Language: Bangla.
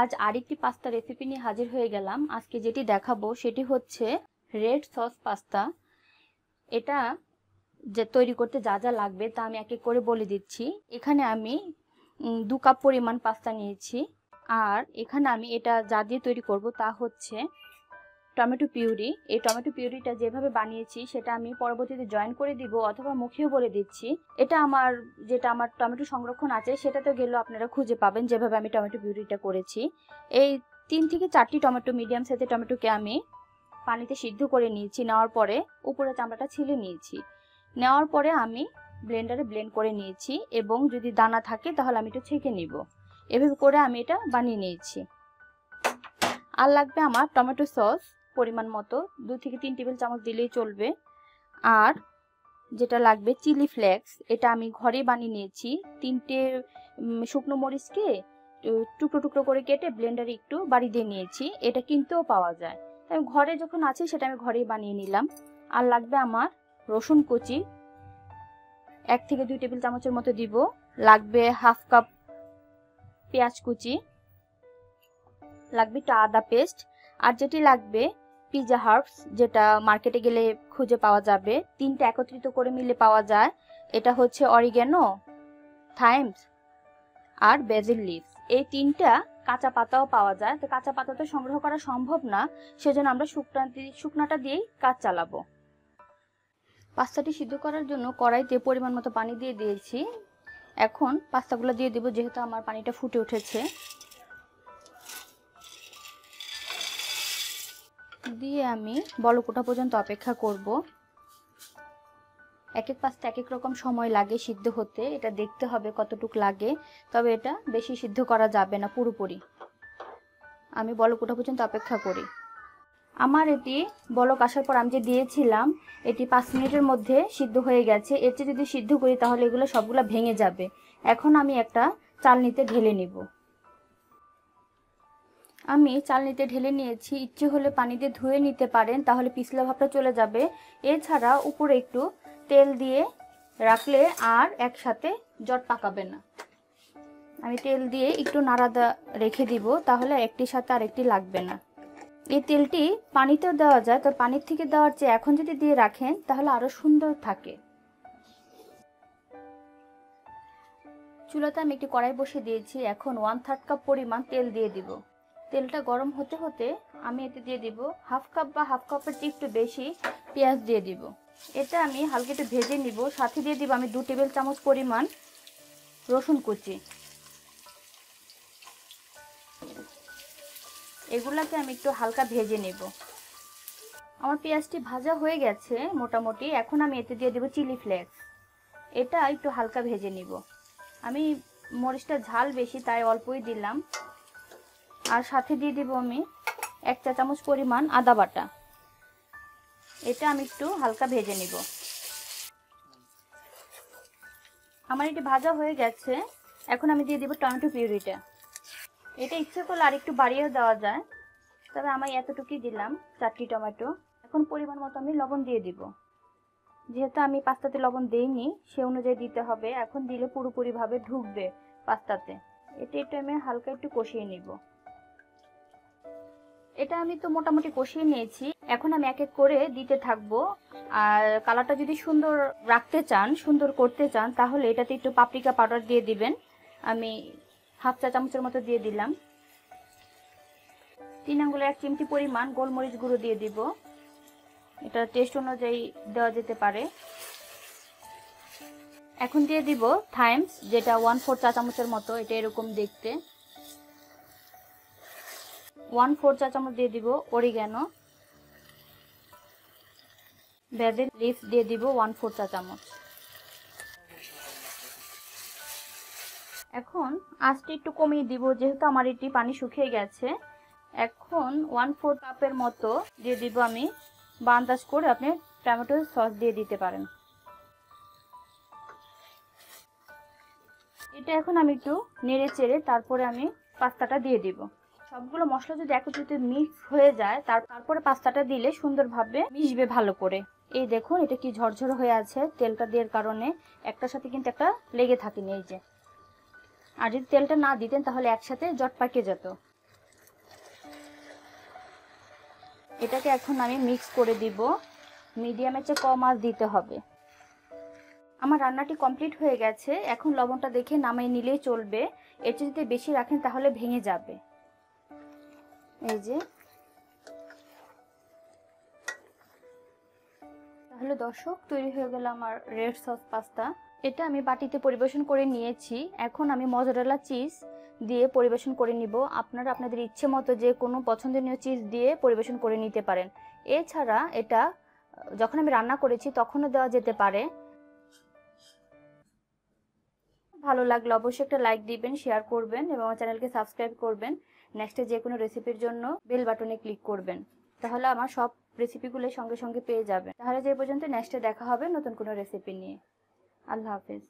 আজ আরেকটি পাস্তা রেসিপি নিয়ে হাজির হয়ে গেলাম। আজকে যেটি দেখাবো সেটি হচ্ছে রেড সস পাস্তা। এটা যে তৈরি করতে যা যা লাগবে তা আমি এক এক করে বলে দিচ্ছি। এখানে আমি দু কাপ পরিমাণ পাস্তা নিয়েছি। আর এখানে আমি এটা যা দিয়ে তৈরি করব তা হচ্ছে টমেটো পিউরি। এই টমেটো পিউরিটা যেভাবে বানিয়েছি, সেটা আমি পরবর্তীতে জয়েন করে দিব অথবা মুখেও বলে দিচ্ছি। এটা আমার, যেটা আমার টমেটো সংরক্ষণ আছে, সেটাতে গেলেও আপনারা খুঁজে পাবেন যেভাবে আমি টমেটো পিউরিটা করেছি। এই তিন থেকে চারটি টমেটো মিডিয়াম সাইজের টমেটোকে আমি পানিতে সিদ্ধ করে নিয়েছি, নেওয়ার পরে উপরে চামড়াটা ছিলে নিয়েছি। নেওয়ার পরে আমি ব্লেন্ডারে ব্লেন্ড করে নিয়েছি এবং যদি দানা থাকে তাহলে আমি একটু ছেঁকে নিব। এভাবে করে আমি এটা বানিয়ে নিয়েছি। আর লাগবে আমার টমেটো সস। পরিমাণ মতো দু থেকে তিন টেবিল চামচ দিলেই চলবে। আর যেটা লাগবে চিলি ফ্লেক্স, এটা আমি ঘরে বানিয়ে নিয়েছি। তিনটে শুকনো মরিচকে টুকরো টুকরো করে কেটে ব্লেন্ডারে একটু বাড়ি দিয়ে নিয়েছি। এটা কিনতেও পাওয়া যায়। তাই ঘরে যখন আছে, সেটা আমি ঘরেই বানিয়ে নিলাম। আর লাগবে আমার রসুন কুচি। এক থেকে দুই টেবিল চামচের মতো দিব। লাগবে হাফ কাপ পেঁয়াজ কুচি। লাগবে একটু আদা পেস্ট। আর যেটি লাগবে পিজা হার্বস যেটা মার্কেটে গেলে খুঁজে পাওয়া যাবে। তিনটা একত্রিত করে মিলে পাওয়া যায়। এটা হচ্ছে অরিগ্যানো থাইমস আর বেজিল লিভস এই তিনটা কাঁচা পাতাও পাওয়া যায়। তো কাঁচা পাতা তো সংগ্রহ করা সম্ভব না, সেজন্য আমরা শুকনা শুকনাটা দিয়েই কাজ চালাবো। পাস্তাটি সিদ্ধ করার জন্য কড়াইতে পরিমাণ মতো পানি দিয়ে দিয়েছি। এখন পাস্তাগুলো দিয়ে দিব, যেহেতু আমার পানিটা ফুটে উঠেছে। দিয়ে আমি বলকোটা পর্যন্ত অপেক্ষা করব। এক এক পাস্তা এক এক রকম সময় লাগে সিদ্ধ হতে। এটা দেখতে হবে কতটুক লাগে, তবে এটা বেশি সিদ্ধ করা যাবে না পুরোপুরি। আমি বলকোটা পর্যন্ত অপেক্ষা করি। আমার এটি বলক আসার পর আমি যে দিয়েছিলাম, এটি পাঁচ মিনিটের মধ্যে সিদ্ধ হয়ে গেছে। এর চেয়ে যদি সিদ্ধ করি, তাহলে এগুলো সবগুলো ভেঙে যাবে। এখন আমি একটা চালনিতে ঢেলে নিব। আমি চালনিতে ঢেলে নিয়েছি, ইচ্ছে হলে পানি দিয়ে ধুয়ে নিতে পারেন, তাহলে পিছলা ভাবটা চলে যাবে। এছাড়া উপরে একটু তেল দিয়ে রাখলে আর একসাথে জট পাকাবে না। আমি তেল দিয়ে একটু নাড়াদা রেখে দিব, তাহলে একটির সাথে আরেকটি লাগবে না। এই তেলটি পানিতেও দেওয়া যায়, তো পানির থেকে দেওয়ার চেয়ে এখন যদি দিয়ে রাখেন, তাহলে আরও সুন্দর থাকে। চুলাতে আমি একটি কড়াই বসিয়ে দিয়েছি, এখন ওয়ান থার্ড কাপ পরিমাণ তেল দিয়ে দিব। তেলটা গরম হতে হতে আমি এতে দিয়ে দিব হাফ কাপ বা হাফ কাপের চেয়ে একটু বেশি পেঁয়াজ দিয়ে দিব। এটা আমি হালকা একটু ভেজে নিব, সাথে দিয়ে দিব আমি দু টেবিল চামচ পরিমাণ রসুন কুচি। এগুলাকে আমি একটু হালকা ভেজে নেব। আমার পেঁয়াজটি ভাজা হয়ে গেছে মোটামুটি, এখন আমি এতে দিয়ে দেবো চিলি ফ্লেক্স। এটা একটু হালকা ভেজে নিব। আমি মরিচটা ঝাল বেশি, তাই অল্পই দিলাম। আর সাথে দিয়ে দিব আমি এক চা চামচ পরিমাণ আদা বাটা। এটা আমি একটু হালকা ভেজে নিব। আমার এটি ভাজা হয়ে গেছে। এখন আমি দিয়ে দিব টমেটো পিউরিটা। এটা ইচ্ছে করলে আর একটু বাড়িয়েও দেওয়া যায়। তবে আমি এতটুকুই দিলাম, চারটি টমেটো। এখন পরিমাণ মতো আমি লবণ দিয়ে দিব। যেহেতু আমি পাস্তাতে লবণ দেইনি, সে অনুযায়ী দিতে হবে। এখন দিলে পুরোপুরিভাবে ঢুকবে পাস্তাতে। এটা একটু আমি হালকা একটু কষিয়ে নিব। এটা আমি তো মোটামুটি কষিয়ে নিয়েছি। এখন আমি এক এক করে দিতে থাকব। আর কালারটা যদি সুন্দর রাখতে চান, সুন্দর করতে চান, তাহলে এটাতে একটু পাপরিকা পাউডার দিয়ে দিবেন। আমি হাফ চা চামচের মতো দিয়ে দিলাম। তিন আঙ্গুলের এক চিমটি পরিমাণ গোলমরিচ গুঁড়ো দিয়ে দিব। এটা টেস্ট অনুযায়ী দেওয়া যেতে পারে। এখন দিয়ে দিব থাইমস যেটা ওয়ান ফোর চা চামচের মতো, এটা এরকম দেখতে। ওয়ান ফোর চা চামচ দিয়ে দিব অরিগ্যানো। বেদের লিফ দিয়ে দিব ওয়ান ফোর চা চামচ। এখন আঁচটা একটু কমিয়ে দিব, যেহেতু আমার এটি পানি শুকিয়ে গেছে। এখন ওয়ান ফোর কাপের মতো দিয়ে দিব আমি বা করে আপনি টমেটো সস দিয়ে দিতে পারেন। এটা এখন আমি একটু নেড়ে চেড়ে তারপরে আমি পাস্তাটা দিয়ে দিব। সবগুলো মশলা যদি একত্রিত মিক্স হয়ে যায়, তার, তারপরে পাস্তাটা দিলে সুন্দরভাবে মিশবে ভালো করে। এই দেখুন, এটা কি ঝরঝরে হয়ে আছে তেলটা দেওয়ার কারণে। একটার সাথে কিন্তু একটা লেগে থাকে এই যে। আর যদি তেলটা না দিতেন, তাহলে একসাথে জট পাকিয়ে যেত। এটাকে এখন আমি মিক্স করে দিব। মিডিয়ামের চেয়ে কম আজ দিতে হবে। আমার রান্নাটি কমপ্লিট হয়ে গেছে। এখন লবণটা দেখে নামিয়ে নিলেই চলবে। এর যদি বেশি রাখেন, তাহলে ভেঙে যাবে। এই যে। তাহলে দর্শক, তৈরি হয়ে গেল আমার রেড সস পাস্তা এটা আমি বাটিতে পরিবেশন করে নিয়েছি। এখন আমি মজারেলা চিজ দিয়ে পরিবেশন করে নিব। আপনারা আপনাদের ইচ্ছে মতো যে কোনো পছন্দনীয় চিজ দিয়ে পরিবেশন করে নিতে পারেন। এছাড়া এটা, যখন আমি রান্না করেছি, তখনও দেওয়া যেতে পারে। ভালো লাগলে অবশ্যই একটা লাইক দিবেন শেয়ার করবেন এবং আমার চ্যানেলকে সাবস্ক্রাইব করবেন। নেক্সটে যে কোনো রেসিপির জন্য বেল বাটনে ক্লিক করবেন। তাহলে আমার সব রেসিপিগুলো সঙ্গে সঙ্গে পেয়ে যাবেন। তাহলে যে পর্যন্ত নেক্সটে দেখা হবে নতুন কোনো রেসিপি নিয়ে। আল্লাহ হাফেজ।